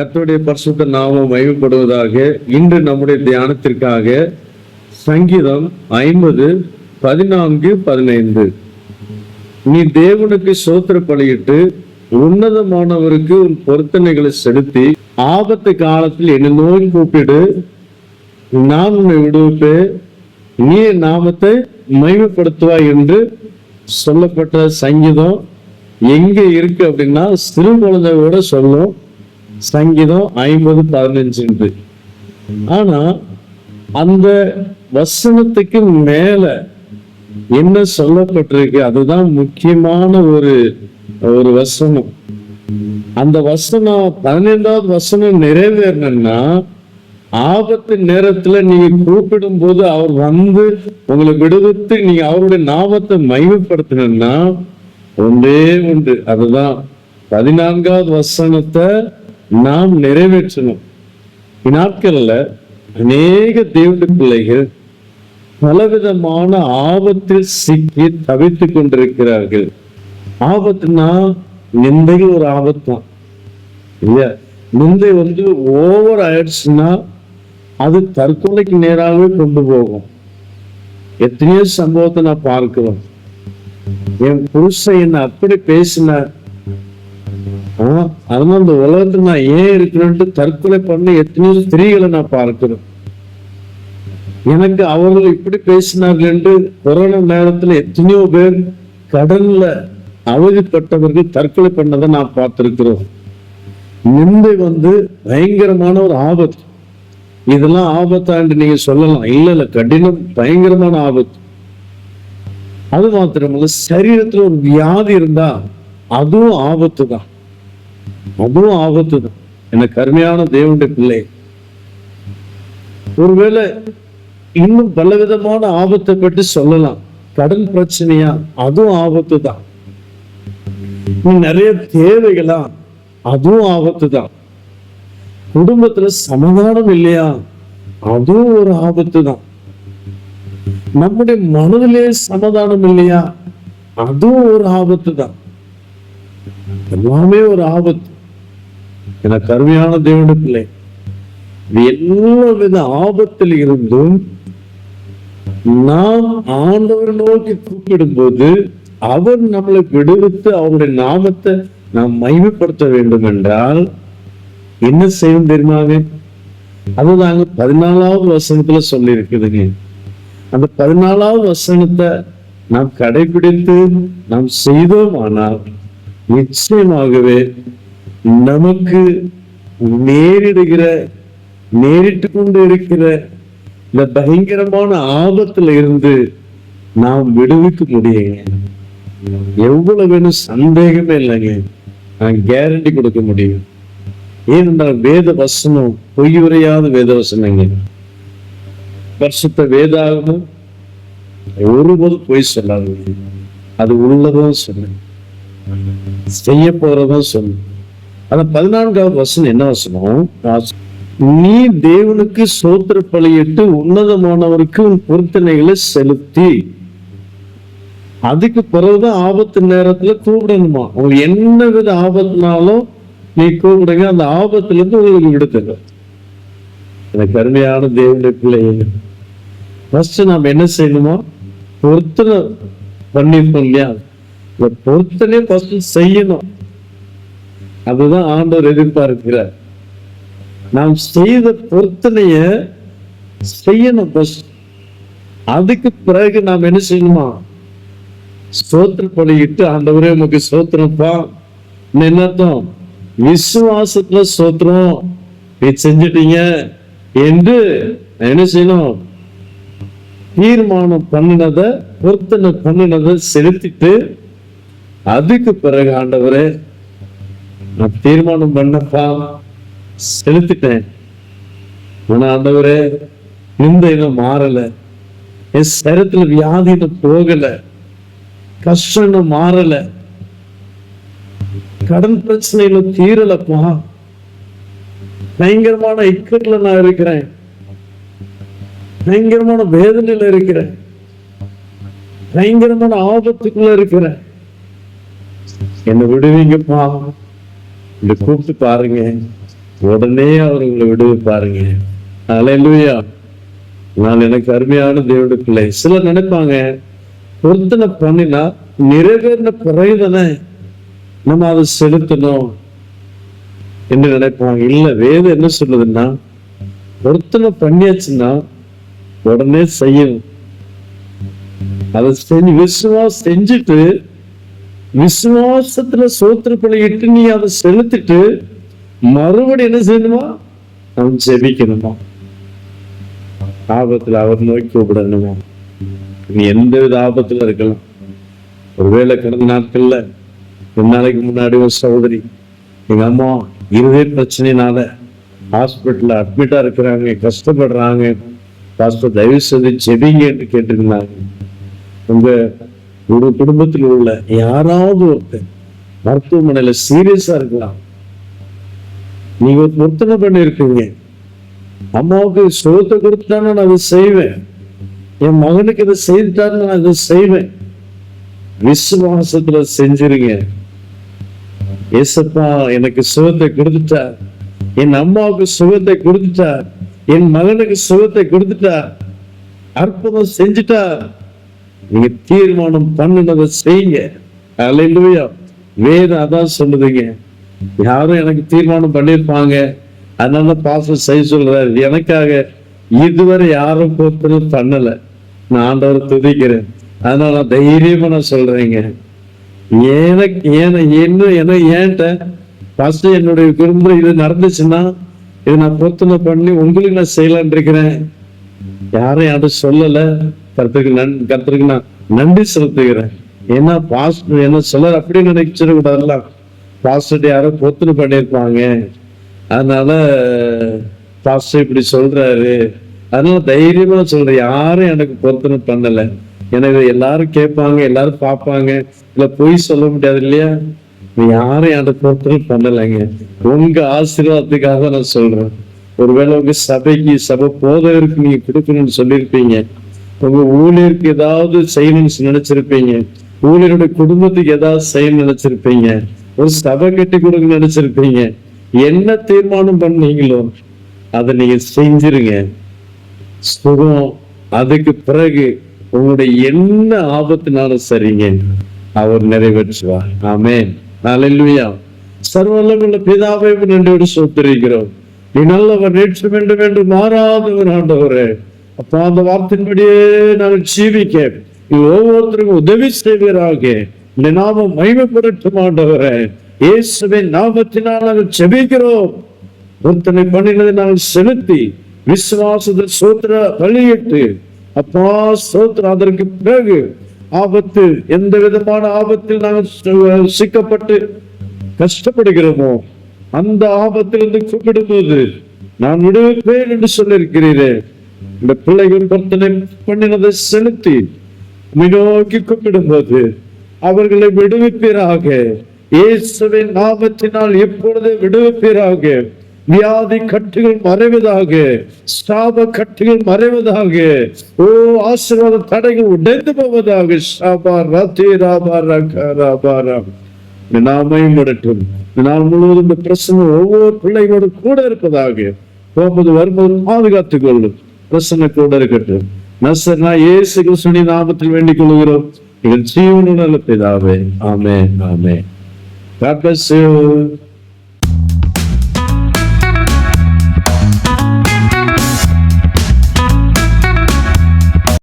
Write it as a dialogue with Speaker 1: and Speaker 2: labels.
Speaker 1: கர்த்தருடைய பரிசுத்த நாமம் மயப்படுவதாக இன்று நம்முடைய தியானத்திற்காக சங்கீதம் ஐம்பது பதினான்கு பதினைந்து. நீ தேவனுக்கு சோத்திர பலியிட்டு உன்னதமானவருக்கு உன் பொருத்தனைகளை செலுத்தி ஆபத்து காலத்தில் என்னை நோய் கூப்பிடு. நான் உன்னை விடுவிப்பேன். நீ நாமத்தை மகிமைப்படுத்துவாய் என்று சொல்லப்பட்ட சங்கீதம் எங்க இருக்கு அப்படின்னா சிறு குழந்தையோட சொல்லும் சங்கீதம் ஐம்பது பதினஞ்சு ஆனா அந்த வசனத்துக்கு மேல என்ன சொல்லப்பட்டிருக்கு அதுதான் முக்கியமான ஒரு ஒரு வசனம். அந்த வசனம் பதினைந்தாவது வசனம் நிறைவேறணும்னா ஆபத்து நேரத்துல நீங்க கூப்பிடும் போது அவர் வந்து உங்களை விடுவித்து நீங்க அவருடைய நாமத்தை மைமைப்படுத்தணும்னா ஒன்றே உண்டு அதுதான் பதினான்காவது வசனத்தை நாம் நிறைவேற்றணும். இந்நாட்கள்ல அநேக தேவடி பிள்ளைகள் பலவிதமான ஆபத்தில் சிக்கி தவித்து கொண்டிருக்கிறார்கள். ஆபத்துனா நிந்தை ஒரு ஆபத்து தான். இல்லையா? நிந்தை வந்து ஓவர் ஆயிடுச்சுன்னா அது தற்கொலைக்கு நேராகவே கொண்டு போகும். எத்தனையோ சம்பவத்தை நான் பார்க்கிறோம். என் புருஷன் என்ன அப்படி பேசின ஆஹ், அதனால இந்த உலகத்துல நான் ஏன் இருக்கிறேன்ட்டு தற்கொலை பண்ண எத்தனையோ ஸ்திரீகளை நான் பார்க்கிறேன். எனக்கு அவர்கள் இப்படி பேசினார்கள் என்று கொரோனா நேரத்துல எத்தனையோ பேர் கடல்ல அவதிப்பட்டவர்கள் தற்கொலை பண்ணதை நான் பார்த்திருக்கிறோம். நிந்தை வந்து பயங்கரமான ஒரு ஆபத்து. இதெல்லாம் ஆபத்தாண்டு நீங்க சொல்லலாம். இல்ல இல்ல கடினம் பயங்கரமான ஆபத்து. அது மாத்திரமல்ல சரீரத்துல ஒரு வியாதி இருந்தா அதுவும் ஆபத்து தான் அதுவும் ஆபத்து தான் எனக்கு கருமையான தேவனுடைய பிள்ளை. ஒருவேளை இன்னும் பலவிதமான ஆபத்தை பற்றி சொல்லலாம். கடன் பிரச்சனையா? அதுவும் ஆபத்து தான் நிறைய தேவைகளா? அதுவும் ஆபத்து தான் குடும்பத்துல சமாதானம் இல்லையா? அதுவும் ஒரு ஆபத்து தான் நம்முடைய மனதிலே சமாதானம் இல்லையா? அதுவும் ஒரு ஆபத்து தான் எல்லாமே ஒரு ஆபத்து. எனக்கு அருமையான தேவனுடைய பிள்ளை. எல்லா வித ஆபத்தில் இருந்தும் நாம் ஆண்டவர் நோக்கி கூப்பிடும்போது அவர் நம்மளை விடுவித்து அவருடைய நாமத்தை நாம் மைமைப்படுத்த வேண்டும் என்றால் என்ன செய்யும் தெரியுமாங்க அதுதாங்க பதினாலாவது வசனத்துல சொல்லி இருக்குதுங்க அந்த பதினாலாவது வசனத்தை நாம் கடைபிடித்து நாம் செய்தோமானால் நிச்சயமாகவே நமக்கு நேரிடுகிற நேரிட்டு கொண்டு இருக்கிற இந்த பயங்கரமான ஆபத்துல இருந்து நாம் விடுவிக்க முடியுங்க. எவ்வளவு வேணும் சந்தேகமே இல்லைங்க. நான் கேரண்டி கொடுக்க முடியும். ஏனென்றால் வேத வசனம் பொய் உரையாத வேத வசனங்க வருஷத்த வேதாகமும் ஒருபோதும் பொய் சொல்லாது அது உள்ளதும் சொல்லுங்க செய்ய போறதும் சொல்லுங்க அந்த பதினான்காவது வசனம் என்ன வசனம்? நீ தேவனுக்கு சோத்திர பலியிட்டு உன்னதமானவருக்கு உன் பொருத்தனைகளை செலுத்தி அதுக்கு பிறகுதான் ஆபத்து நேரத்துல கூப்பிடணுமா? உங்களுக்கு என்ன வித ஆபத்துனாலும் நீ கூப்பிடுங்க அந்த ஆபத்துல இருந்து உங்களுக்கு விடுத்துங்க எனக்கு அருமையான தேவனுடைய பிள்ளைங்க ஃபர்ஸ்ட் நாம் என்ன செய்யணுமா? பொருத்தனை பண்ணிருக்கோம் இல்லையா? இந்த பொருத்தனை ஃபர்ஸ்ட் செய்யணும். அதுதான் ஆண்டவர் எதிர்பார்க்கிறார். நாம் செய்த பொருத்தனைய செய்யணும் அதுக்கு பிறகு நாம் என்ன செய்யணுமா? ஸ்தோத்திர பலியிட்டு ஆண்டவரே உமக்கு ஸ்தோத்திரப்பா என்ன அர்த்தம்? விசுவாசத்துல ஸ்தோத்திரம். நீ செஞ்சிட்டீங்க என்று என்ன செய்யணும்? தீர்மானம் பண்ணினத பொருத்தனை பண்ணினதை செலுத்திட்டு அதுக்கு பிறகு ஆண்டவரே நான் தீர்மானம் பண்ணப்பா செலுத்திட்டேன். ஆனா ஆண்டவரே இந்த இனம் மாறல. என் சரத்துல வியாதி போகல. கஷ்டம் மாறல. கடன் பிரச்சனையில தீரலப்பா. பயங்கரமான இக்கட்ல நான் இருக்கிறேன். பயங்கரமான வேதனையில இருக்கிறேன். பயங்கரமான ஆபத்துக்குள்ள இருக்கிறேன். என்ன விடுவீங்கப்பா. இப்படி கூப்பிட்டு பாருங்க. உடனே அவர் உங்களை விடுவிப்பாருங்க அலையிலுயா நான் எனக்கு அருமையான தேவனுடைய பிள்ளை. சிலர் நினைப்பாங்க பொருத்தனை பண்ணினா நிறைவேறின பிறகுதானே நம்ம அதை செலுத்தணும் என்று நினைப்பாங்க. இல்ல வேதம் என்ன சொல்லுதுன்னா பொருத்தனை பண்ணியாச்சுன்னா உடனே செய்யணும். அதை செஞ்சு விசுவாசம் செஞ்சுட்டு விசுவாசத்துல சோத்திர பழகிட்டு நீ அதை செலுத்திட்டு மறுபடியும் என்ன செய்யணுமா? அவன் ஜெபிக்கணுமா? ஆபத்துல அவர் நோக்கி கூப்பிடணுமா? நீ எந்த வித ஆபத்துல இருக்கலாம். ஒருவேளை கடந்த நாட்கள்ல ரெண்டு நாளைக்கு முன்னாடி ஒரு சகோதரி எங்க அம்மா இருதய பிரச்சனைனால ஹாஸ்பிட்டல்ல அட்மிட்டா இருக்கிறாங்க கஷ்டப்படுறாங்க. பாஸ்டர் தயவு செய்து ஜெபிங்க என்று கேட்டிருந்தாங்க. உங்க ஒரு குடும்பத்தில் உள்ள யாராவது ஒருத்தர் மருத்துவமனையில சீரியஸா இருக்கலாம். நீங்க பொருத்தனை பண்ணிருக்கீங்க. அம்மாவுக்கு சுகத்தை கொடுத்துட்டான்னு நான் அதை செய்வேன். என் மகனுக்கு இதை செய்துட்டான்னு நான் அதை செய்வேன். விசுவாசத்துல செஞ்சிருங்க. ஏசப்பா எனக்கு சுகத்தை கொடுத்துட்டா. என் அம்மாவுக்கு சுகத்தை கொடுத்துட்டா. என் மகனுக்கு சுகத்தை கொடுத்துட்டா. அற்புதம் செஞ்சுட்டா. நீங்க தீர்மானம் பண்ணுனதை செய்யுங்க. அல்லையா வேறு அதான் சொல்லுதுங்க. யாரும் எனக்கு தீர்மானம் பண்ணியிருப்பாங்க அதனால பாசம் செய்ய சொல்றாரு. எனக்காக இதுவரை யாரும் கோத்தரும் பண்ணல. நான் ஆண்டவரை துதிக்கிறேன். அதனால நான் தைரியமா நான் சொல்றேங்க. எனக்கு ஏன என்ன என்ன ஏன்ட்ட ஃபர்ஸ்ட் என்னுடைய குடும்பம் இது நடந்துச்சுன்னா இதை நான் பொருத்தனை பண்ணி உங்களுக்கு நான் செய்யலான் இருக்கிறேன். யாரும் யாரும் சொல்லலை. கருத்துக்கு நன் கருத்துக்கு நான் நன்றி செலுத்துகிறேன். ஏன்னா பாஸ்டர் என்ன சொல்ல அப்படி நினைச்சிட கூடாதுல்ல பாஸ்டர் யாரோ பொத்துன்னு பண்ணியிருப்பாங்க. அதனால பாஸ்டர் இப்படி சொல்றாரு. அதனால தைரியமா சொல்றேன். யாரும் எனக்கு பொருத்தனை பண்ணல. எனக்கு எல்லாரும் கேட்பாங்க எல்லாரும் பார்ப்பாங்க. இல்ல பொய் சொல்ல முடியாது இல்லையா? யாரும் எனக்கு பொருத்தனை பண்ணலைங்க. உங்க ஆசீர்வாதத்துக்காக நான் சொல்றேன். ஒருவேளை உங்க சபைக்கு சபை போதவருக்கு நீங்க கொடுக்கணும்னு சொல்லியிருப்பீங்க. உங்க ஊழியருக்கு ஏதாவது செய்யணும்னு நினைச்சிருப்பீங்க. ஊழியருடைய குடும்பத்துக்கு ஏதாவது செய்யணும்னு நினைச்சிருப்பீங்க. ஒரு சபை கட்டி கொடுக்க நினைச்சிருப்பீங்க. என்ன தீர்மானம் பண்ணீங்களோ அதை நீங்க செஞ்சிருங்க. சுகம் அதுக்கு பிறகு உங்களுடைய என்ன ஆபத்தினாலும் சரிங்க. அவர் நிறைவேற்றுவார். ஆமென். அல்லேலூயா சர்வல்லமுள்ள பிதாவை நன்றியோடு சோத்திருக்கிறோம். நீ நல்லவர் நேற்று வேண்டும் என்று மாறாதவர் ஆண்டவரே. அப்பா அந்த வார்த்தையின்படியே நாங்கள் ஜீவிக்க. ஒவ்வொருத்தருக்கும் உதவி செய்வீராக. இந்த நாமம் மகிமைப்படட்டும் ஆண்டவரே. இயேசுவின் நாமத்தினால் நாங்கள் செபிக்கிறோம் ஒருத்தனை பண்ணினதை நாங்கள் செலுத்தி விசுவாசத்தை சோத்திர வழியிட்டு அப்பா சோத்திர அதற்கு பிறகு ஆபத்து எந்த விதமான ஆபத்தில் நாங்கள் சிக்கப்பட்டு கஷ்டப்படுகிறோமோ அந்த ஆபத்திலிருந்து கூப்பிடும்போது நான் விடுவிப்பேன் என்று சொல்லியிருக்கிறீரே. இந்த பிள்ளைகள் பொருத்தனை பண்ணினதை செலுத்தி நோக்கி கூப்பிடும்போது அவர்களை விடுவிப்பீராக. இயேசுவின் நாமத்தினால் எப்பொழுது விடுவிப்பீராக. வியாதி கட்டுகள் மறைவதாக சாப கட்டுகள் மறைவதாக ஓ ஆசீர்வாத தடைகள் உடைந்து போவதாக. ஷாபா ரத்தி ராபா ரக ராபா ராம் நாமையும் விடட்டும் நாள் முழுவதும் இந்த பிரச்சனை ஒவ்வொரு பிள்ளைகளோடு கூட இருப்பதாக. போகும்போது வரும்போது பாதுகாத்துக் கொள்ளும். பிரசனை கூட இருக்கட்டும் நசர்னா இயேசு கிருஷ்ணனி நாமத்தில் வேண்டிக் கொள்கிறோம் எங்கள் ஜீவனுடன் பிதாவே. ஆமே ஆமே God bless you.